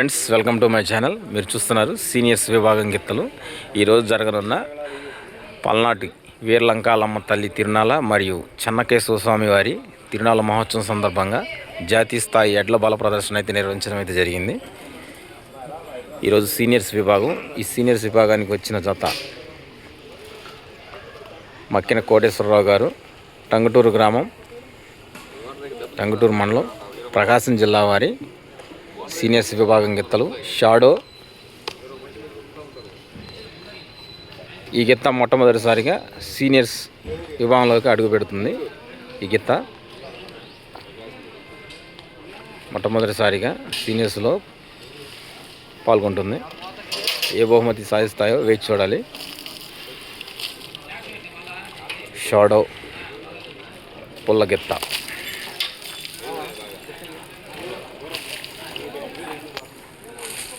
Friends welcome to my channel. మీరు చూస్తున్నారు seniors విభాగం గిత్తలు. ఈరోజు జరగనున్న పల్నాటి వీర్లంకాలమ్మ తల్లి తిరునాళ మరియు చెన్నకేశవ స్వామి వారి తిరునాళ మహోత్సవం సందర్భంగా జాతీయ స్థాయి ఎడ్ల బల ప్రదర్శన అయితే నిర్వహించడం అయితే జరిగింది. ఈరోజు సీనియర్స్ విభాగం ఈ సీనియర్స్ విభాగానికి వచ్చిన జత మక్కిన కోటేశ్వరరావు గారు టంగుటూరు గ్రామం టంగుటూరు మండలం ప్రకాశం జిల్లా వారి సీనియర్స్ విభాగం గిత్తలు. షాడో. ఈ గిత్త మొట్టమొదటిసారిగా సీనియర్స్ విభాగంలోకి అడుగు పెడుతుంది. ఈ గిత్త మొట్టమొదటిసారిగా సీనియర్స్లో పాల్గొంటుంది. ఏ బహుమతి సాధిస్తాయో వేచి చూడాలి. షాడో. పుల్లగిత్త Thank you.